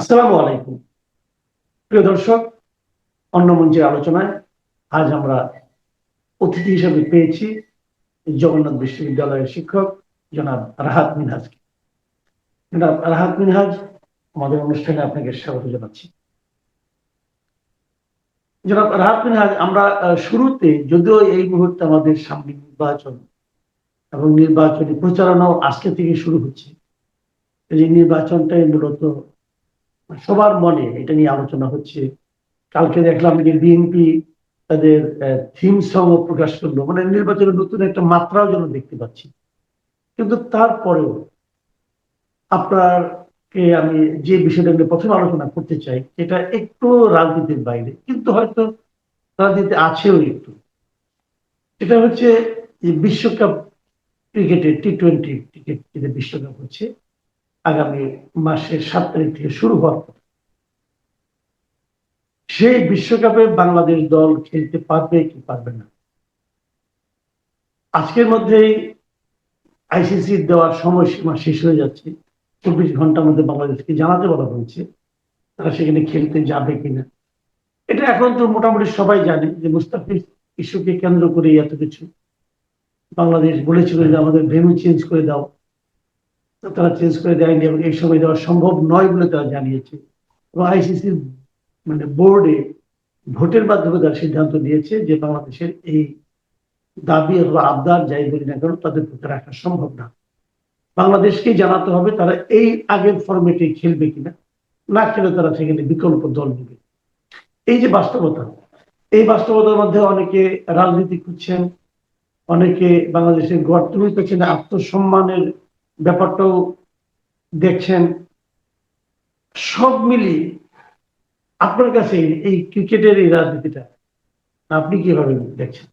আসসালামু আলাইকুম। প্রিয় দর্শক, অন্য মঞ্চের আলোচনায় আজ আমরা অতিথি হিসেবে পেয়েছি জগন্নাথ বিশ্ববিদ্যালয়ের শিক্ষক জনাব রাহাত মিনহাজকে। জনাব রাহাত মিনহাজ, আমাদের অনুষ্ঠানে আপনাকে স্বাগত জানাচ্ছি। জনাব রাহাত মিনহাজ, আমরা শুরুতে যদিও এই মুহূর্তে আমাদের সামনে নির্বাচন এবং নির্বাচনী প্রচারণাও আজকে থেকে শুরু হচ্ছে। এই নির্বাচনটাই মূলত সবার মনে এটা নিয়ে আলোচনা হচ্ছে। কালকে দেখলাম যে বিএনপি তাদের থিম সং প্রকাশ করল। মানে নির্বাচনের নতুন একটা মাত্রাও যেন দেখতে পাচ্ছি। কিন্তু তারপরেও আপনারকে আমি যে বিষয়টা নিয়ে প্রথমে আলোচনা করতে চাই এটা একটু রাজনীতির বাইরে। কিন্তু হয়তো রাজনীতি আছেও একটু। এটা হচ্ছে বিশ্বকাপ ক্রিকেটে টি টোয়েন্টি ক্রিকেট বিশ্বকাপ হচ্ছে আগামী মাসের সাত তারিখ থেকে শুরু হওয়ার সেই বিশ্বকাপে বাংলাদেশ দল খেলতে পারবে কি পারবে না? আজকের মধ্যেই আইসিসি দেওয়ার সময়সীমা শেষ হয়ে যাচ্ছে। চব্বিশ ঘণ্টার মধ্যে বাংলাদেশকে জানাতে বলা হয়েছে তারা সেখানে খেলতে যাবে কিনা। এটা এখন তো মোটামুটি সবাই জানে যে মুস্তাফিজ ইস্যুকে কেন্দ্র করে এত কিছু। বাংলাদেশ বলেছিল যে আমাদের ভেন্যু চেঞ্জ করে দাও। তারা চেঞ্জ করে দেয়নি এবং এই সময় দেওয়া সম্ভব নয় বলে তারা জানিয়েছে। এবং আইসিসি মানে বোর্ডে ভোটের মাধ্যমে তারা সিদ্ধান্ত নিয়েছে যে বাংলাদেশের এই দাবি অথবা আবদার যাই বলি না কেন, তাদের পক্ষে রাখা সম্ভব না। বাংলাদেশকেই জানাতে হবে তারা এই আগের ফরম্যাটে খেলবে কিনা, না খেলে তারা সেখানে বিকল্প দল নেবে। এই যে বাস্তবতা, এই বাস্তবতার মধ্যে অনেকে রাজনীতি করছেন, অনেকে বাংলাদেশের গড়তুলি পেছনে আত্মসম্মানের ব্যাপারটাও দেখছেন। সব মিলি আপনার কাছে এই ক্রিকেটের এই রাজনীতিটা, আপনি কীভাবে দেখছেন?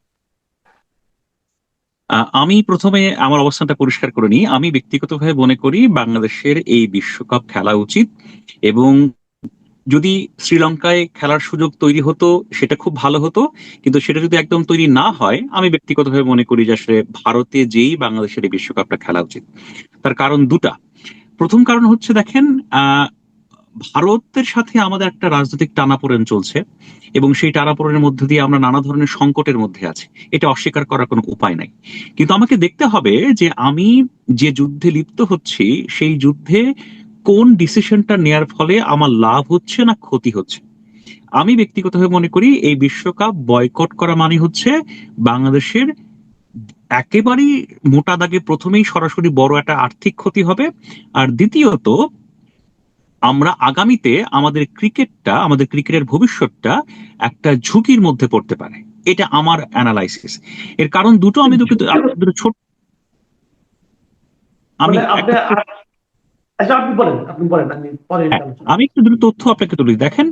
আমি প্রথমে আমার অবস্থানটা পরিষ্কার করে নিই। আমি ব্যক্তিগতভাবে মনে করি বাংলাদেশের এই বিশ্বকাপ খেলা উচিত এবং যদি শ্রীলঙ্কায় খেলার সুযোগ তৈরি হতো, সেটা খুব ভালো হতো। কিন্তু সেটা যদি একদম তৈরি না হয়, আমি ব্যক্তিগতভাবে মনে করি যে আসলে ভারতে যেই বাংলাদেশের এই বিশ্বকাপটা খেলা উচিত। তার কারণ দুটা। প্রথম কারণ হচ্ছে দেখেন ভারতের সাথে আমাদের একটা রাজনৈতিক টানাপোড়েন চলছে এবং সেই টানাপোড়েনের মধ্যে দিয়ে আমরা নানা ধরনের সংকটের মধ্যে আছি। এটা অস্বীকার করার কোনো উপায় নাই। কিন্তু আমাকে দেখতে হবে যে আমি যে যুদ্ধে লিপ্ত হচ্ছি, সেই যুদ্ধে কোন ডিসিশনটা নেয়ার ফলে আমার লাভ হচ্ছে না ক্ষতি হচ্ছে? আমি ব্যক্তিগতভাবে মনে করি এই বিশ্বকাপ বয়কট করা মানে হচ্ছে বাংলাদেশের একেবারেই মোটা দাগে প্রথমেই সরাসরি বড় একটা আর্থিক ক্ষতি হবে। আর দ্বিতীয়ত আমরা আগামীতে আমাদের ক্রিকেটটা আমাদের ক্রিকেটের ভবিষ্যৎটা একটা ঝুঁকির মধ্যে পড়তে পারে। এটা আমার অ্যানালাইসিস। এর কারণ দুটো আমি দুটো ছোট আমি মানে আচ্ছা আপনি বলেন আপনি বলেন আমি পরে হ্যাঁ, আমি একটু দুটো তথ্য আপনাকে তুলি। দেখেন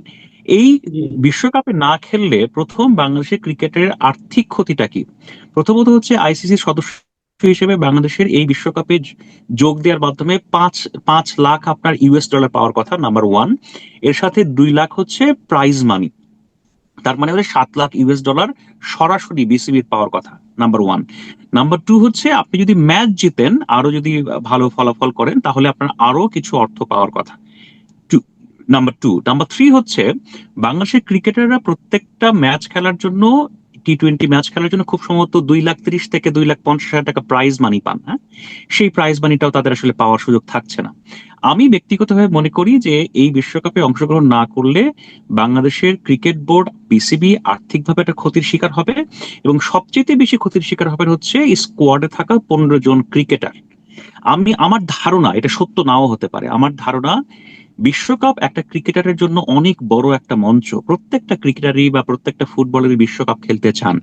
এই বিশ্বকাপে না খেললে প্রথম বাংলাদেশের ক্রিকেটের আর্থিক ক্ষতিটা কি? প্রথমত হচ্ছে আইসিসি সদস্য হিসেবে বাংলাদেশের এই বিশ্বকাপে যোগ দেওয়ার মাধ্যমে পাঁচ পাঁচ লাখ আপনার ইউএস ডলার পাওয়ার কথা নাম্বার ওয়ান। এর সাথে দুই লাখ হচ্ছে প্রাইজ মানি তার মানে সাত লাখ ইউএস ডলার সরাসরি বিসিবির পাওয়ার কথা নাম্বার ওয়ান নাম্বার টু হচ্ছে আপনি যদি ম্যাচ জিতেন, আরও যদি ভালো ফলাফল করেন, তাহলে আপনার আরও কিছু অর্থ পাওয়ার কথা। নাম্বার টু নাম্বার থ্রি হচ্ছে বাংলাদেশের ক্রিকেটাররা প্রত্যেকটা ম্যাচ খেলার জন্য টি টোয়েন্টি ম্যাচ খেলার জন্য খুব সম্ভবত দুই লাখ তিরিশ থেকে দুই লাখ পঞ্চাশ হাজার টাকা প্রাইজ মানি পান হ্যাঁ? সেই প্রাইজ মানিটাও তাদের আসলে পাওয়ার সুযোগ থাকছে না। আমি ব্যক্তিগতভাবে মনে করি যে এই বিশ্বকাপে অংশগ্রহণ না করলে বাংলাদেশের ক্রিকেট বোর্ড বিসিবি আর্থিকভাবে একটা ক্ষতির শিকার হবে এবং সবচেয়ে বেশি ক্ষতির শিকার হবে হচ্ছে স্কোয়াডে থাকা পনেরো জন ক্রিকেটার আমি, আমার ধারণা, এটা সত্য নাও হতে পারে, আমার ধারণা বিশ্বকাপ একটা ক্রিকেটারের জন্য অনেক বড় একটা মঞ্চ। প্রত্যেকটা ক্রিকেটারই বা প্রত্যেকটা ফুটবলারই বিশ্বকাপ খেলতে চান।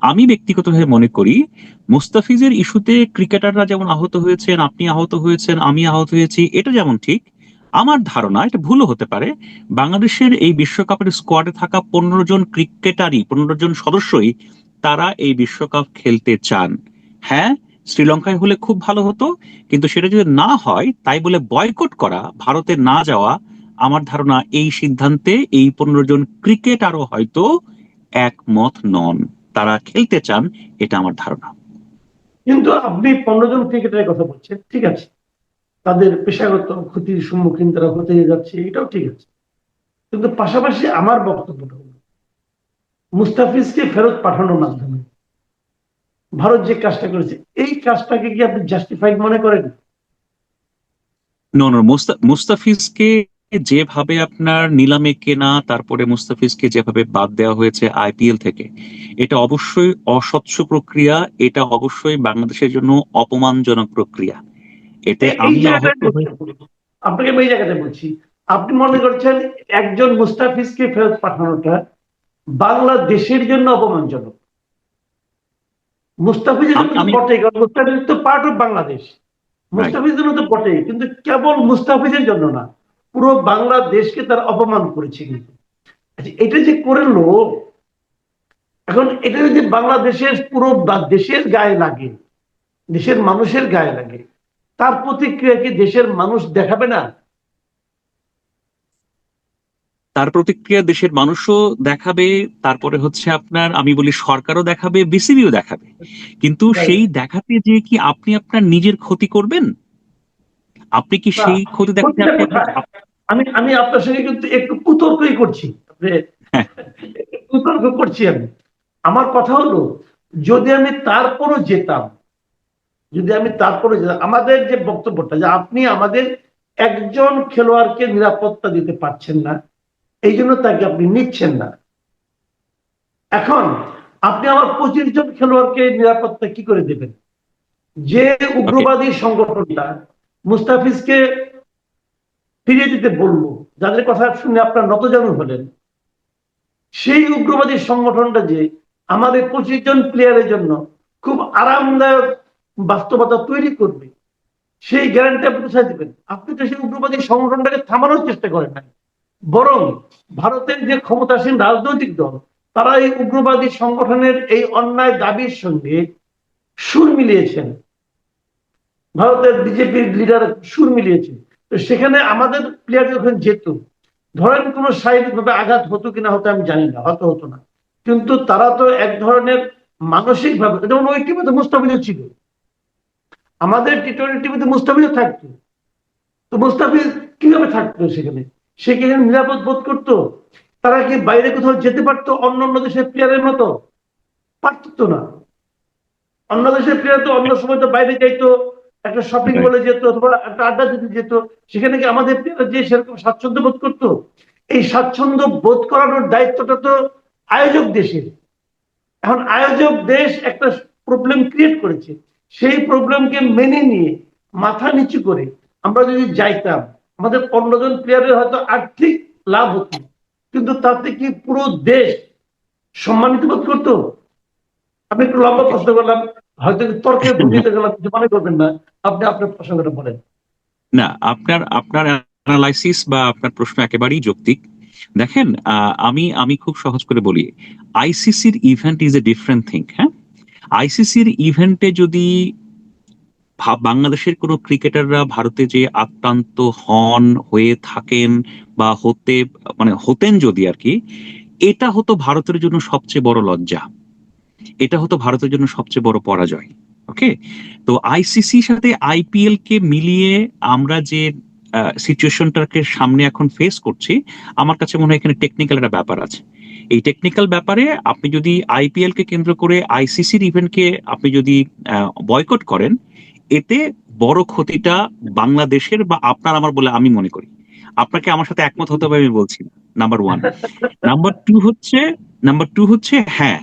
আমি ব্যক্তিগতভাবে মনে করি, মুস্তাফিজের ইস্যুতে ক্রিকেটাররা যেমন আহত হয়েছেন, আপনি আহত হয়েছেন, আমি আহত হয়েছি, এটা যেমন ঠিক, আমার ধারণা, এটা ভুলও হতে পারে, বাংলাদেশের এই বিশ্বকাপের স্কোয়াডে থাকা পনেরো জন ক্রিকেটারই, পনেরো জন সদস্যই তারা এই বিশ্বকাপ খেলতে চান। হ্যাঁ শ্রীলঙ্কায় হলে খুব ভালো হতো, কিন্তু সেটা যদি না হয়, তাই বলে বয়কট করা, ভারতে না যাওয়া, আমার ধারণা এই সিদ্ধান্তে এই পনেরো জন ক্রিকেটারও হয়তো একমত নন। তারা খেলতে চান, এটা আমার ধারণা। কিন্তু আপনি পনেরো জন ক্রিকেটারের কথা বলছেন, ঠিক আছে। তাদের পেশাগত ক্ষতির সম্মুখীন তারা হতে যাচ্ছে, এটাও ঠিক আছে। কিন্তু পাশাপাশি আমার বক্তব্যটা মুস্তাফিজকে ফেরত পাঠানোর মাধ্যমে ভারত যে কাজটা করেছে এই কাজটাকে কি আপনি জাস্টিফাইড মনে করেন? নো নো মুস্তাফিজকে যেভাবে আপনার নিলামে কেনা তারপরে মুস্তাফিজকে যেভাবে বাদ দেওয়া হয়েছে আইপিএল থেকে এটা অবশ্যই অস্বচ্ছ প্রক্রিয়া এটা অবশ্যই বাংলাদেশের জন্য অপমানজনক প্রক্রিয়া। এতে আমি আপনাকে এই জায়গাতে বলছি আপনি মনে করছেন একজন মুস্তাফিজকে ফেরত পাঠানোটা বাংলাদেশের জন্য অপমানজনক? মুস্তাফিজের জন্য তো আমি- বটেই কারণ মুস্তাফিজ তো পার্ট অফ বাংলাদেশ মুস্তাফিজের জন্য তো বটেই কিন্তু কেবল মুস্তাফিজের জন্য না পুরো বাংলাদেশকে তার অপমান করেছে কিন্তু। আচ্ছা, এটা যে করল এখন এটা যদি বাংলাদেশের পুরো দেশের গায়ে লাগে দেশের মানুষের গায়ে লাগে তার প্রতিক্রিয়া কি দেশের মানুষ দেখাবে না? তার প্রতিক্রিয়া দেশের মানুষও দেখাবে তারপরে হচ্ছে আপনার আমি বলি সরকারও দেখাবে বিসিবিও দেখাবে। কিন্তু সেই দেখাতে যে কি আপনি আপনার নিজের ক্ষতি করবেন? আপনি কি সেই ক্ষতি দেখাতে? আমি আমি আপনার সঙ্গে কিন্তু একটু কুতর্কই করছি। হ্যাঁ। কুতর্ক করছি আমি। আমার কথা হলো যদি আমি তারপরও যেতাম যদি আমি তারপরে যেতাম আমাদের যে বক্তব্যটা যে আপনি আমাদের একজন খেলোয়াড়কে নিরাপত্তা দিতে পারছেন না এই জন্য তাকে আপনি নিচ্ছেন না। এখন আপনি আমার পঁচিশ জন খেলোয়াড়কে নিরাপত্তা কি করে দেবেন? যে উগ্রবাদী সংগঠনটা মুস্তাফিজকে ফিরিয়ে দিতে বলব যাদের কথা শুনে আপনার নতজানু হলেন সেই উগ্রবাদী সংগঠনটা যে আমাদের পঁচিশ জন প্লেয়ারের জন্য খুব আরামদায়ক বাস্তবতা তৈরি করবে সেই গ্যারান্টি আপনি কোথায় দেবেন? আপনি তো সেই উগ্রবাদী সংগঠনটাকে থামানোর চেষ্টা করেন না বরং ভারতের যে ক্ষমতাসীন রাজনৈতিক দল, তারা এই উগ্রবাদী সংগঠনের এই অন্যায় দাবির সঙ্গে সুর মিলিয়েছেন। ভারতের বিজেপির লিডার সুর মিলিয়েছে তো সেখানে আমাদের প্লেয়ার যখন যেত ধরেন কোনো শারীরিক ভাবে আঘাত হতো কিনা হতো আমি জানি না, হয়তো হতো না। কিন্তু তারা তো এক ধরনের মানসিক ভাবে যেমন ওই টিমে তো মুস্তাফিজও ছিল। আমাদের টি টোয়েন্টি টিভিতে মুস্তাফিজও থাকতো। তো মুস্তাফিজ কীভাবে থাকতো সেখানে? সে কি এখানে নিরাপদ বোধ করতো? তারা কি বাইরে কোথাও যেতে পারতো অন্য অন্য দেশের প্লেয়ারের মতো? পারত না। অন্য দেশের প্লেয়ার তো অন্য সময় তো বাইরে যাইতো একটা শপিং মলে যেত অথবা একটা আড্ডা দিতে যেত। সেখানে কি আমাদের প্লেয়ার যে সেরকম স্বাচ্ছন্দ্য বোধ করতো? এই স্বাচ্ছন্দ্য বোধ করানোর দায়িত্বটা তো আয়োজক দেশের। এখন আয়োজক দেশ একটা প্রবলেম ক্রিয়েট করেছে। সেই প্রবলেমকে মেনে নিয়ে মাথা নিচু করে আমরা যদি যাইতাম আমাদের পনেরো জন প্লেয়ারের হয়তো আর্থিক লাভ হতো। কিন্তু তাতে কি পুরো দেশ সম্মানিত বোধ করতো? আমি একটু লম্বা প্রশ্ন করলাম, হয়তো তর্কের ভূমিতে গেলাম কিছু মনে করবেন না, আপনি আপনার প্রসঙ্গটা বলেন। না, আপনার আপনার অ্যানালাইসিস বা আপনার প্রশ্ন একেবারেই যৌক্তিক। দেখেন আমি আমি খুব সহজ করে বলি আইসিসির event is a different thing হ্যাঁ? আইসিসির ইভেন্টে যদি বাংলাদেশের কোনো ক্রিকেটাররা ভারতে যে আক্রান্ত হন, হয়ে থাকেন বা হতে মানে হতেন যদি আর কি, এটা হতো ভারতের জন্য সবচেয়ে বড় লজ্জা। এটা হতো ভারতের জন্য সবচেয়ে বড় পরাজয়। ওকে? তো আইসিসির সাথে আইপিএল কে মিলিয়ে আমরা যে সিচুয়েশনটাকে সামনে এখন ফেস করছি, আমার কাছে মনে হয় এখানে টেকনিক্যাল একটা ব্যাপার আছে। এই টেকনিক্যাল ব্যাপারে আপনি যদি আইপিএল কে কেন্দ্র করে আইসিসির ইভেন্টকে আপনি যদি বয়কট করেন এতে বড় ক্ষতিটা বাংলাদেশের বা আপনার আমার বলে আমি মনে করি। আপনাকে আমার সাথে একমত হতে হবে আমি বলছি নাম্বার ওয়ান নাম্বার টু হচ্ছে নাম্বার টু হচ্ছে হ্যাঁ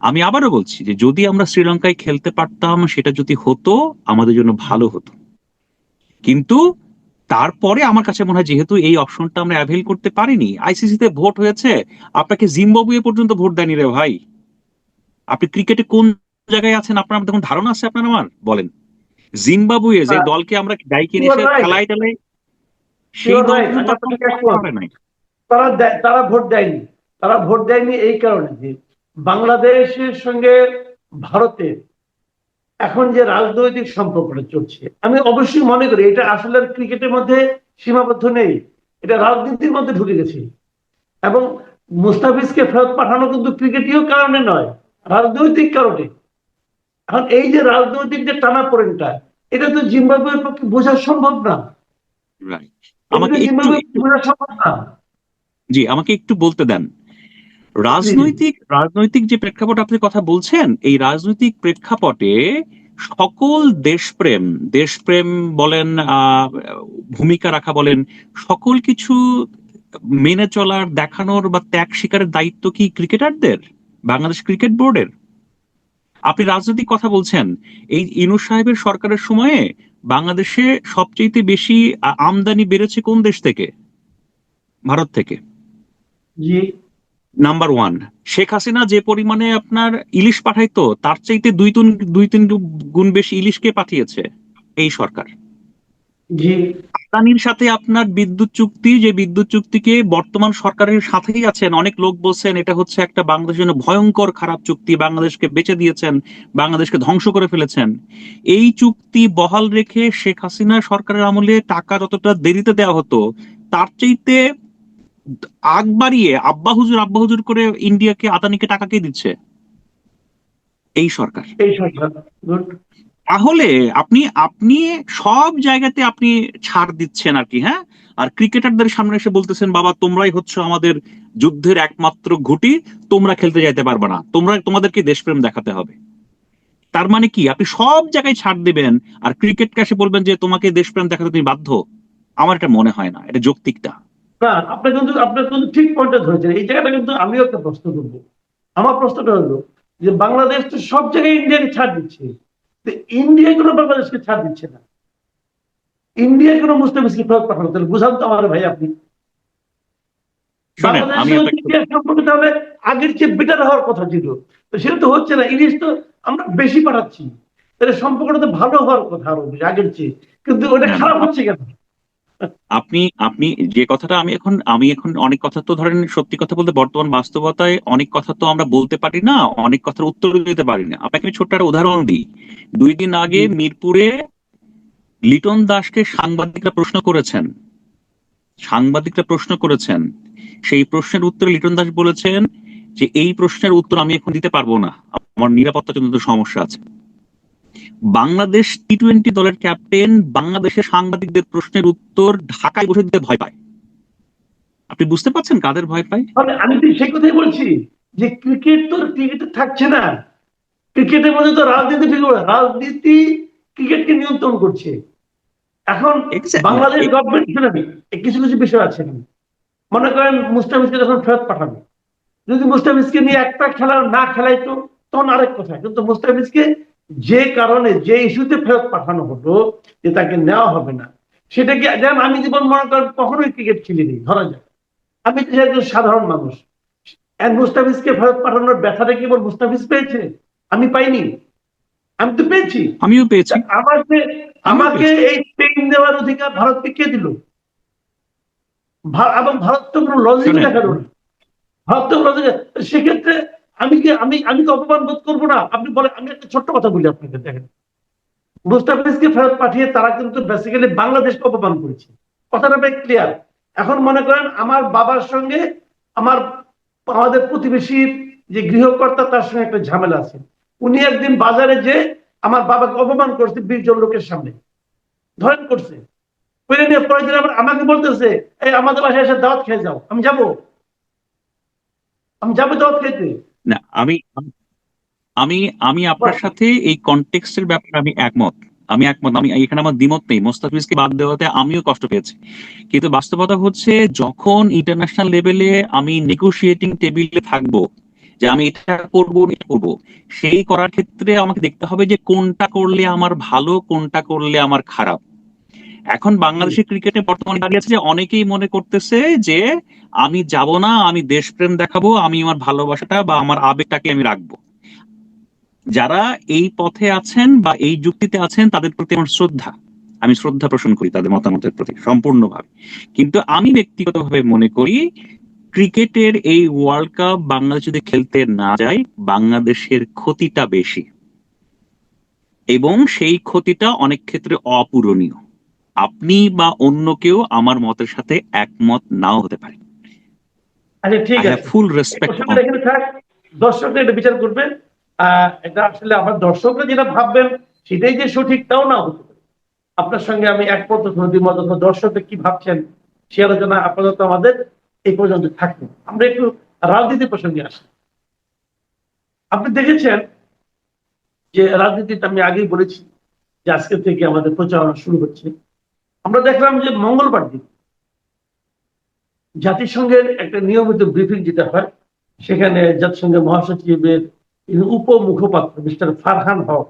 আমি আবারও বলছি যে যদি আমরা শ্রীলঙ্কায় খেলতে পারতাম সেটা যদি হতো আমাদের জন্য ভালো হতো। কিন্তু তারপরে আমার কাছে মনে হয় যেহেতু এই অপশনটা আমরা অ্যাভেল করতে পারিনি আইসিসি তে ভোট হয়েছে আপনাকে জিম্বাবুয়ে পর্যন্ত ভোট দেয়নি রে ভাই। আপনি ক্রিকেটে কোন জায়গায় আছেন? আপনার কোনো ধারণা আছে আপনার আমার? বলেন। জিম্বাবুয়ে যে হ্যাঁ। দলকে আমরা ডাইকে এসে right. খেলাই টেলাই সেই দল নাই তারা তারা ভোট দেয়নি। তারা ভোট দেয়নি এই কারণে যে বাংলাদেশের সঙ্গে ভারতের এখন যে রাজনৈতিক সম্পর্কটা চলছে আমি অবশ্যই মনে করি এটা আসলে ক্রিকেটের মধ্যে সীমাবদ্ধ নেই। এটা রাজনীতির মধ্যে ঢুকে গেছে। এবং মুস্তাফিজকে ফেরত পাঠানো কিন্তু ক্রিকেটীয় কারণে নয় রাজনৈতিক কারণে। এখন এই যে রাজনৈতিক যে টানাপোড়েনটা এটা তো জিম্বাবুয়ের পক্ষে বোঝা সম্ভব না। এটা আমাকে তো জিম্বাবুয়ের পক্ষে বোঝা সম্ভব না। জি আমাকে একটু বলতে দেন। রাজনৈতিক রাজনৈতিক যে প্রেক্ষাপট আপনি কথা বলছেন এই রাজনৈতিক প্রেক্ষাপটে সকল দেশপ্রেম দেশপ্রেম বলেন আহ, ভূমিকা রাখা বলেন সকল কিছু মেনে চলার দেখানোর বা ত্যাগ স্বীকারের দায়িত্ব কি ক্রিকেটারদের? বাংলাদেশ ক্রিকেট বোর্ডের? আপনি রাজনৈতিক কথা বলছেন এই ইনু সাহেবের সরকারের সময়ে বাংলাদেশে সবচেয়ে বেশি আমদানি বেড়েছে কোন দেশ থেকে? ভারত থেকে। নাম্বার ওয়ান শেখ হাসিনা যে পরিমাণে আপনার ইলিশ পাঠাইতো তার চাইতে দুই তিন দুই তিন গুণ বেশি ইলিশকে পাঠিয়েছে এই সরকার। আদানির সাথে আপনার বিদ্যুৎ চুক্তি, যে বিদ্যুৎ চুক্তিকে বর্তমান সরকারের সাথেই আছেন, অনেক লোক বলছেন এটা হচ্ছে একটা বাংলাদেশের জন্য ভয়ঙ্কর খারাপ চুক্তি, বাংলাদেশকে বেচে দিয়েছেন, বাংলাদেশকে ধ্বংস করে ফেলেছেন। এই চুক্তি বহাল রেখে শেখ হাসিনা সরকারের আমলে টাকা যতটা দেরিতে দেওয়া হতো, তার চাইতে আগ বাড়িয়ে আব্বা হুজুর আব্বা হুজুর করে ইন্ডিয়াকে, আদানিকে টাকা কে দিচ্ছে? এই সরকার। এই সরকার। তাহলে আপনি আপনি সব জায়গাতে আপনি ছাড় দিচ্ছেন আর কি হ্যাঁ? আর ক্রিকেটারদের সামনে এসে বলতেছেন, বাবা, তোমরাই হচ্ছে আমাদের যুদ্ধের একমাত্র ঘুটি, তোমরা খেলতে যাইতে পারবে না। তোমরা, তোমাদেরকে দেশপ্রেম দেখাতে হবে। তার মানে কি? আপনি সব জায়গায় ছাড় দিবেন আর ক্রিকেট এসে বলবেন যে, তোমাকে দেশপ্রেম দেখাতে তুমি বাধ্য? আমার এটা মনে হয় না। এটা যৌক্তিকটা। না, আপনি কিন্তু আপনার কিন্তু ঠিক পয়েন্টে ধরেছেন। এই জায়গাটা কিন্তু আমিও একটা প্রশ্ন করব। আমার প্রশ্নটা হলো যে, বাংলাদেশ তো সব জায়গায় ইন্ডিয়াকে ছাড় দিচ্ছে। ইন্ডিয়া কোনো বাংলাদেশকে ছাড় দিচ্ছে না। ইন্ডিয়া কোনো মুসলিম ফেরত পাঠানো তাহলে বুঝান তো আমার ভাই আপনি। তাহলে আগের চেয়ে বেটার হওয়ার কথা ছিল। তো সেটা তো হচ্ছে না ইলিশ তো আমরা বেশি পাঠাচ্ছি। তাহলে সম্পর্কটা তো ভালো হওয়ার কথা আরও আগের চেয়ে। কিন্তু ওটা খারাপ হচ্ছে কেন? আপনি আপনি যে কথাটা আমি এখন আমি এখন অনেক কথা তো ধরেন সত্যি কথা বলতে বর্তমান বাস্তবতায় অনেক কথা তো আমরা বলতে পারি না অনেক কথার উত্তর দিতে পারি না। আপনাকে আমি ছোট্ট একটা উদাহরণ দিই। দুই দিন আগে মিরপুরে লিটন দাসকে সাংবাদিকরা প্রশ্ন করেছেন। সাংবাদিকরা প্রশ্ন করেছেন। সেই প্রশ্নের উত্তরে লিটন দাস বলেছেন যে এই প্রশ্নের উত্তর আমি এখন দিতে পারব না। আমার নিরাপত্তা জনিত সমস্যা আছে। বাংলাদেশ টি টোয়েন্টি দলের ক্যাপ্টেন বাংলাদেশের সাংবাদিকদের প্রশ্নের উত্তর ঢাকায় বসে দিতে ভয় পায়। আপনি বুঝতে পারছেন কাদের ভয় পায়? আমি তো সেই কথাই বলছি যে ক্রিকেট তো ক্রিকেটে থাকছে না। ক্রিকেটের মধ্যে তো রাজনীতি ঢুকে। রাজনীতি ক্রিকেটকে নিয়ন্ত্রণ করছে। এখন বাংলাদেশ গভর্নমেন্ট কিছু কিছু বিষয় আছে। মনে করেন মুস্তাফিজকে যখন ফেরত পাঠাবে যদি মুস্তাফিজকে নিয়ে একটা খেলা না খেলাইতো তখন আরেক কথা কিন্তু মুস্তাফিজকে যে কারণে যে ইস্যুতে ফেরত পাঠানো হলো যে তাকে নেওয়া হবে না সেটা কি যেমন আমি জীবন মনে করেন কখনোই ক্রিকেট খেলিনি ধরা যাক। আমি তো একজন সাধারণ মানুষ মুস্তাফিজকে ফেরত পাঠানোর ব্যথাটা কি বল মুস্তাফিজ পেয়েছে? আমি পাইনি। আমি তো পেয়েছি। আমিও পেয়েছি। আমাকে আমাকে এই ট্রেন দেওয়ার অধিকার ভারতকে কে দিল? এবং ভারত তো কোনো লজিক। দেখাল না ভারত তো লজিক সেক্ষেত্রে আমি কি, আমি আমি কি অপমান বোধ করব না? আপনি বলেন, আমি একটা ছোট্ট কথা বলি আপনাকে, দেখেন। মুস্তাফিজকে ফেরত পাঠিয়ে তারা কিন্তু বেসিক্যালি বাংলাদেশকে অপমান করেছে। কথাটা বেশ ক্লিয়ার এখন মনে করেন, আমার বাবার সঙ্গে আমার, আমাদের প্রতিবেশীর যে গৃহকর্তা, তার সঙ্গে একটা ঝামেলা আছে। উনি একদিন বাজারে যে আমার বাবাকে অপমান করছে বিশ জন লোকের সামনে। ধরেন করছে। করে নিয়ে পরের দিন আবার আমাকে বলতেছে, এই আমাদের বাসায় এসে দাওয়াত খেয়ে যাও, আমি যাব। আমি যাব দাওয়াত খেতে। না আমি আমি আমি আপনার সাথে এই কনটেক্সটের ব্যাপারে আমি একমত। আমি একমত আমি এখানে আমার দ্বিমত নেই। মোস্তাফিজকে বাদ দেওয়াতে আমিও কষ্ট পেয়েছি। কিন্তু বাস্তবতা হচ্ছে যখন ইন্টারন্যাশনাল লেভেলে আমি নেগোশিয়েটিং টেবিলে থাকব যে আমি এটা করব এটা করব সেই করার ক্ষেত্রে আমাকে দেখতে হবে যে কোনটা করলে আমার ভালো কোনটা করলে আমার খারাপ। এখন বাংলাদেশের ক্রিকেটে বর্তমানে দাঁড়িয়ে আছে যে অনেকেই মনে করতেছে যে আমি যাব না, আমি দেশপ্রেম দেখাবো, আমি আমার ভালোবাসাটা বা আমার আবেগটাকে আমি রাখব। যারা এই পথে আছেন বা এই যুক্তিতে আছেন, তাদের প্রতি আমার শ্রদ্ধা। আমি শ্রদ্ধা পোষণ করি তাদের মতামতের প্রতি, সম্পূর্ণভাবে। কিন্তু আমি ব্যক্তিগতভাবে মনে করি, ক্রিকেটের এই ওয়ার্ল্ড কাপ বাংলাদেশ যদি খেলতে না যায়, বাংলাদেশের ক্ষতিটা বেশি। এবং সেই ক্ষতিটা অনেক ক্ষেত্রে অপূরণীয়। আপনি বা অন্য কেউ আমার মতের সাথে একমত নাও হতে পারে। আচ্ছা ঠিক আছে। ফুল রেসপেক্ট দর্শকরা এটা বিচার করবে আহ এটা আসলে আমার দর্শকরা যেটা ভাববেন সেটাই যে সঠিক তাও না হতে পারে। আপনার সঙ্গে আমি একমত অথবা দ্বিমত দর্শকদের কি ভাবছেন সে আলোচনা আপাতত আমাদের এই পর্যন্ত থাকবে। আমরা একটু রাজনীতি প্রসঙ্গে আসি। আপনি দেখেছেন যে রাজনীতিটা আমি আগেই বলেছি যে আজকে থেকে আমাদের প্রচারণা শুরু হচ্ছে। আমরা দেখলাম যে মঙ্গলবার দিন জাতিসংঘের একটা নিয়মিত ব্রিফিং যেটা হয়, সেখানে জাতিসংঘের মহাসচিবের উপ মুখপাত্র মিস্টার ফারহান হক,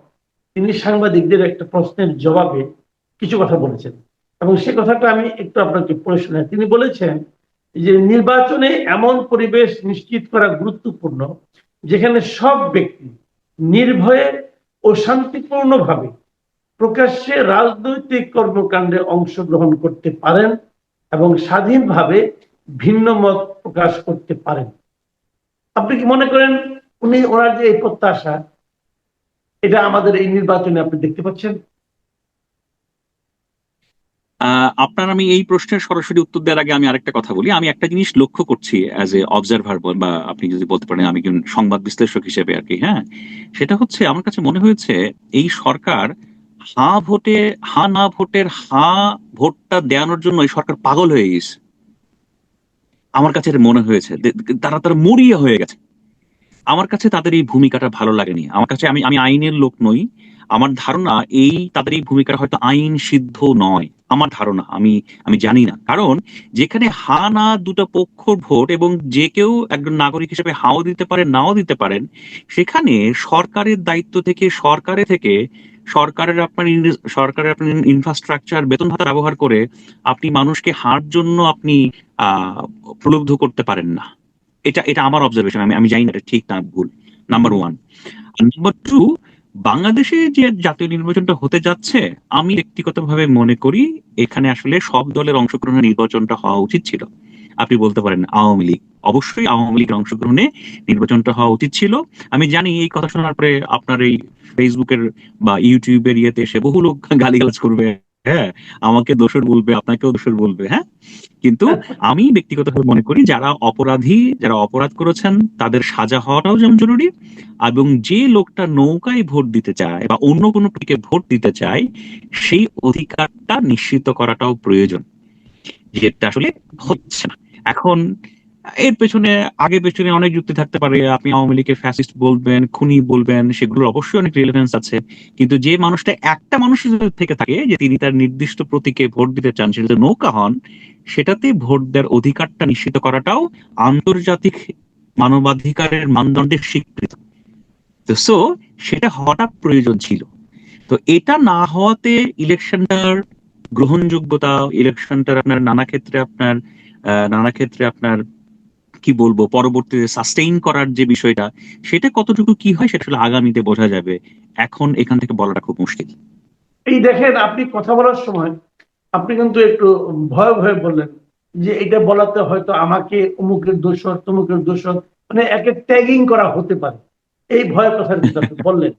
তিনি সাংবাদিকদের একটা প্রশ্নের জবাবে কিছু কথা বলেছেন। এবং সে কথাটা আমি একটু আপনাকে পড়ে শোনাই। তিনি বলেছেন যে নির্বাচনে এমন পরিবেশ নিশ্চিত করা গুরুত্বপূর্ণ, যেখানে সব ব্যক্তি নির্ভয়ে ও শান্তিপূর্ণভাবে প্রকাশ্যে রাজনৈতিক কর্মকাণ্ডে অংশগ্রহণ করতে পারেন এবং স্বাধীনভাবে ভিন্ন মত প্রকাশ করতে পারেন। আপনি কি মনে করেন উনি ওনার যে এই প্রত্যাশা, এটা আমাদের এই নির্বাচনে আপনি দেখতে পাচ্ছেন? আপনার আমি এই প্রশ্নের সরাসরি উত্তর দেওয়ার আগে আমি আরেকটা কথা বলি। আমি একটা জিনিস লক্ষ্য করছি অ্যাজ এ অবজারভার বা আপনি যদি বলতে পারেন আমি সংবাদ বিশ্লেষক হিসেবে আর কি হ্যাঁ? সেটা হচ্ছে আমার কাছে মনে হয়েছে এই সরকার হা ভোটে, হা না ভোটের হা ভোটটা দেওয়ানোর জন্য সরকার পাগল হয়ে গেছে আমার কাছে মনে হয়েছে। তারা তারা মরিয়া হয়ে গেছে। আমার কাছে তাদের এই ভূমিকাটা ভালো লাগেনি। আমার কাছে আমি আমি আইনের লোক নই। আমার ধারণা এই, তাদের এই ভূমিকাটা হয়তো আইন সিদ্ধ নয়। আমার ধারণা, আমি আমি জানি না। কারণ যেখানে হা না দুটো পক্ষ ভোট এবং যে কেউ একজন নাগরিক হিসেবে হাও দিতে পারে নাও দিতে পারেন, সেখানে সরকারের দায়িত্ব থেকে সরকারে থেকে সরকারের আপনার সরকারের আপনার ইনফ্রাস্ট্রাকচার বেতন ভাতা ব্যবহার করে আপনি মানুষকে হার জন্য আপনি প্রলুব্ধ করতে পারেন না। এটা এটা আমার অবজারভেশন আমি আমি জানি না এটা ঠিক না ভুল। নাম্বার ওয়ান নাম্বার টু বাংলাদেশে যে জাতীয় নির্বাচনটা হতে যাচ্ছে, আমি ব্যক্তিগতভাবে মনে করি এখানে আসলে সব দলের অংশগ্রহণে নির্বাচনটা হওয়া উচিত ছিল। আপনি বলতে পারেন আওয়ামী লীগ। অবশ্যই আওয়ামী লীগের অংশগ্রহণে নির্বাচনটা হওয়া উচিত ছিল। আমি জানি এই কথা শোনার পরে আপনার এই ফেসবুকের বা ইউটিউবের ইয়েতে এসে বহু লোক গালিগালাজ করবে। হ্যাঁ আমাকে দোষর বলবে, আপনাকেও দোষর বলবে হ্যাঁ? কিন্তু আমি ব্যক্তিগতভাবে মনে করি যারা অপরাধী, যারা অপরাধ করেছেন, তাদের সাজা হওয়াটাও যেমন জরুরি এবং যে লোকটা নৌকায় ভোট দিতে চায় বা অন্য কোনো প্রতীকে ভোট দিতে চায়, সেই অধিকারটা নিশ্চিত করাটাও প্রয়োজন। যেটা আসলে হচ্ছে না। এখন, এর পেছনে আগে পেছনে অনেক যুক্তি থাকতে পারে। আপনি আওয়ামী লীগের ফ্যাসিস্ট বলবেন, খুনি বলবেন, সেগুলোর অবশ্যই অনেক রিলেভেন্স আছে। কিন্তু যে মানুষটা একটা মানুষের থেকে থাকে, যে তিনি তার নির্দিষ্ট প্রতীকে ভোট দিতে চান, সেটা নৌকা হন, সেটাতে ভোট দেওয়ার অধিকারটা নিশ্চিত করাটাও আন্তর্জাতিক মানবাধিকারের মানদণ্ডের স্বীকৃত। তো সো সেটা হওয়াটা প্রয়োজন ছিল। তো, এটা না হওয়াতে ইলেকশনটার গ্রহণযোগ্যতা ইলেকশনটার আপনার নানা ক্ষেত্রে আপনার নানা ক্ষেত্রে আপনার, কি বলব, পরবর্তীতে সাস্টেইন করার যে বিষয়টা, সেটা কতটুকু কি হয় সেটা আসলে আগামীতে বোঝা যাবে। এখন এখান থেকে বলাটা খুব মুশকিল। এই দেখেন, আপনি কথা বলার সময়, আপনি কিন্তু একটু ভয়ে ভয়ে বললেন যে এটা বলাতে হয়তো আমাকে অমুকের দোষর তমুকের দোষর মানে একে ট্যাগিং করা হতে পারে। এই ভয়ের কথা বললেন।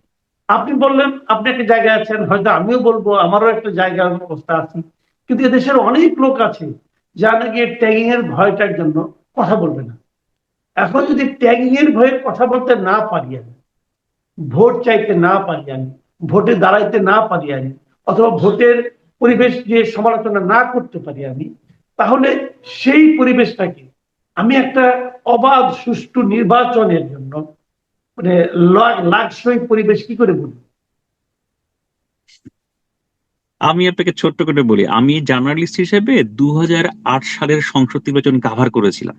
আপনি বললেন, আপনি একটা জায়গায় আছেন, হয়তো আমিও বলব, আমারও একটা জায়গার অবস্থা আছে। কিন্তু এদেশের অনেক লোক আছে যারা নাকি ট্যাগিং এর ভয়টার জন্য কথা বলবে না। এখন যদি ট্যাগিং এর ভয়ে কথা বলতে না পারি আমি, ভোট চাইতে না পারি আমি, ভোটে দাঁড়াইতে না পারি আমি, অথবা ভোটের পরিবেশ নিয়ে সমালোচনা না করতে পারি আমি, তাহলে সেই পরিবেশটাকে আমি একটা অবাধ, সুষ্ঠু নির্বাচনের জন্য মানে লাকসই পরিবেশ কি করে বলি আমি আপনাকে ছোট্ট করে বলি, আমি জার্নালিস্ট হিসেবে দু হাজার আট সালের সংসদ নির্বাচন কাভার করেছিলাম।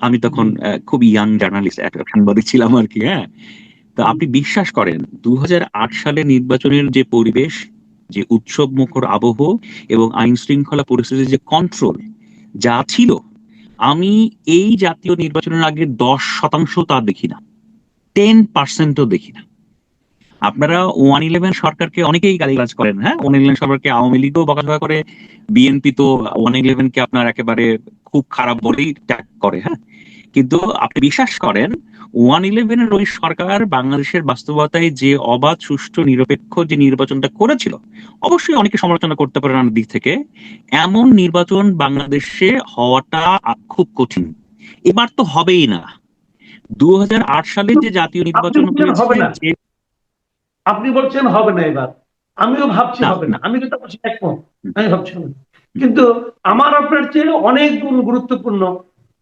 আমি তখন খুব ইয়াং জার্নালিস্ট সাংবাদিক ছিলাম আর কি হ্যাঁ। তো আপনি বিশ্বাস করেন দু সালের নির্বাচনের যে পরিবেশ, যে উৎসব মুখর আবহ এবং আইন শৃঙ্খলা পরিস্থিতির যে কন্ট্রোল যা ছিল, আমি এই জাতীয় নির্বাচনের আগে দশ শতাংশ তা দেখি না টেন পার্সেন্টও দেখি না। আপনারা ওয়ান ইলেভেন সরকারকে অনেকেই গালিগালাজ করেন হ্যাঁ? ওয়ান ইলেভেন সরকারকে আওয়ামী লীগও বকাঝকা করে বিএনপি তো ওয়ান ইলেভেন কে আপনার একেবারে খুব খারাপ বলেই ট্যাগ করে হ্যাঁ? কিন্তু আপনি বিশ্বাস করেন ওয়ান ইলেভেনের ওই সরকার বাংলাদেশের বাস্তবতায় যে অবাধ সুষ্ঠু নিরপেক্ষ যে নির্বাচনটা করেছিল অবশ্যই অনেকে সমালোচনা করতে পারেন আমার দিক থেকে এমন নির্বাচন বাংলাদেশে হওয়াটা খুব কঠিন। এবার তো হবেই না। দু হাজার আট সালে যে জাতীয় নির্বাচন হবে না। হয়েছে আপনি বলছেন হবে না এবার। আমিও ভাবছি হবে না। আমি কিন্তু আপনার সাথে একমত। আমি ভাবছি না। কিন্তু আমার আপনার চেয়ে অনেক গুণ গুরুত্বপূর্ণ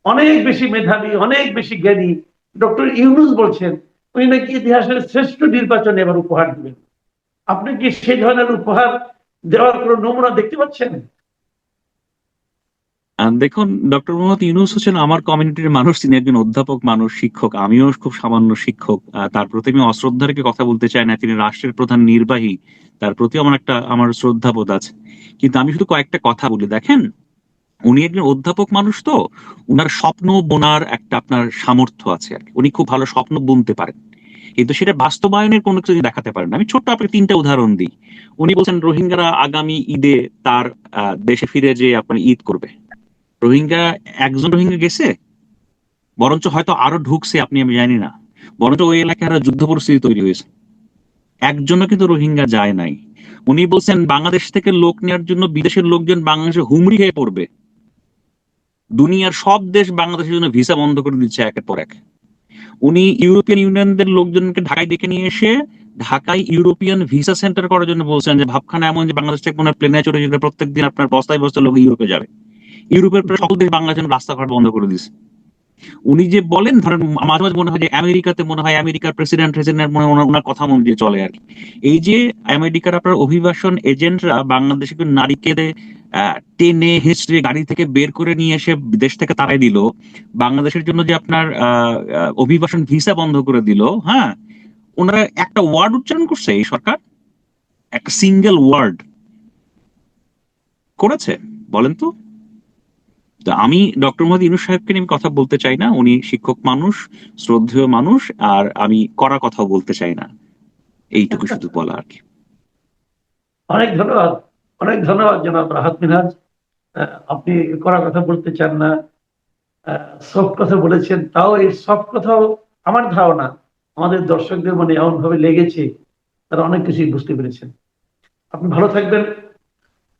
অনেক বেশি মেধাবী অনেক বেশি জ্ঞানী ডক্টর ইউনুস বলছেন উনি নাকি ইতিহাসের শ্রেষ্ঠ নির্বাচন এবার উপহার দিবেন। আপনি কি সেই ধরনের উপহার দেওয়ার কোনো নমুনা দেখতে পাচ্ছেন? দেখুন ডক্টর মোহাম্মদ ইউনুস হচ্ছেন আমার কমিউনিটির মানুষ, তিনি একজন অধ্যাপক মানুষ, শিক্ষক। আমিও খুব সামান্য শিক্ষক। তার প্রতি আমি অশ্রদ্ধা রেখে কথা বলতে চাই না। তিনি রাষ্ট্রের প্রধান নির্বাহী। তার প্রতি আমার একটা, আমার শ্রদ্ধাবোধ আছে। কিন্তু আমি শুধু কয়েকটা কথা বলি। দেখেন, উনি একজন অধ্যাপক মানুষ তো। উনার স্বপ্ন বোনার একটা আপনার সামর্থ্য আছে আর উনি খুব ভালো স্বপ্ন বুনতে পারেন। কিন্তু সেটা বাস্তবায়নের কোনো কিছু দেখাতে পারেন আমি ছোট্ট আপনাকে তিনটা উদাহরণ দিই। উনি বলছেন, রোহিঙ্গারা আগামী ঈদে তার দেশে ফিরে যে আপনার ঈদ করবে। রোহিঙ্গা, একজন রোহিঙ্গা গেছে? বরঞ্চ হয়তো আরও ঢুকছে আপনি, আমি জানি না। বরঞ্চ ওই এলাকায় আরও যুদ্ধ পরিস্থিতি তৈরি হয়েছে। একজনও কিন্তু রোহিঙ্গা যায় নাই। উনি বলছেন, বাংলাদেশ থেকে লোক নেওয়ার জন্য বিদেশের লোকজন বাংলাদেশে হুমড়ি খেয়ে পড়বে। দুনিয়ার সব দেশ বাংলাদেশের জন্য ভিসা বন্ধ করে দিচ্ছে একের পর এক। উনি ইউরোপিয়ান ইউনিয়নদের লোকজনকে ঢাকায় ডেকে নিয়ে এসে ঢাকায় ইউরোপিয়ান ভিসা সেন্টার করার জন্য বলছেন যে, ভাবখানা এমন যে, বাংলাদেশ থেকে প্লেনে চড়ে যেতে প্রত্যেক দিন আপনার বস্তায় বস্তায় লোক ইউরোপে যাবে। ইউরোপের প্রায় সকল দেশ বাংলাদেশ জন্য রাস্তাঘাট বন্ধ করে দিচ্ছে উনি যে বলেন, ধরেন মাঝে মাঝে মনে হয় যে আমেরিকাতে মনে হয় আমেরিকার প্রেসিডেন্ট প্রেসিডেন্ট মনে ওনার- কথা মন দিয়ে চলে আর কি। এই যে আমেরিকার আপনার অভিবাসন এজেন্টরা বাংলাদেশে নারীকে টেনে, হেঁচড়ে গাড়ি থেকে বের করে নিয়ে এসে দেশ থেকে তাড়াই দিল, বাংলাদেশের জন্য যে আপনার অভিবাসন ভিসা বন্ধ করে দিল হ্যাঁ? ওনারা একটা ওয়ার্ড উচ্চারণ করছে এই সরকার? একটা সিঙ্গেল ওয়ার্ড করেছে, বলেন তো। তো আমি ডক্টর মোহাম্মদ ইনু সাহেবকে নিয়ে আমি কথা বলতে চাই না। উনি শিক্ষক মানুষ শ্রদ্ধেয় মানুষ আর আমি করা কথাও বলতে চাই না। এইটুকু শুধু বলা আর কি অনেক ধন্যবাদ। অনেক ধন্যবাদ জনাব রাহাত মিনহাজ আপনি করার কথা বলতে চান না। সব কথা বলেছেন। তাও এই সব কথাও আমার ধারণা আমাদের দর্শকদের মনে এমন ভাবে লেগেছে তারা অনেক কিছুই বুঝতে পেরেছেন। আপনি ভালো থাকবেন।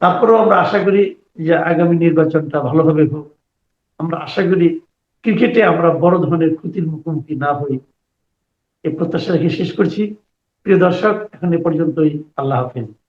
তারপরেও আমরা আশা করি যে আগামী নির্বাচনটা ভালোভাবে হোক। আমরা আশা করি ক্রিকেটে আমরা বড় ধরনের ক্ষতির মুখোমুখি না হই এই প্রত্যাশা রেখে শেষ করছি। প্রিয় দর্শক, এখন এ পর্যন্তই। আল্লাহ হাফিজ।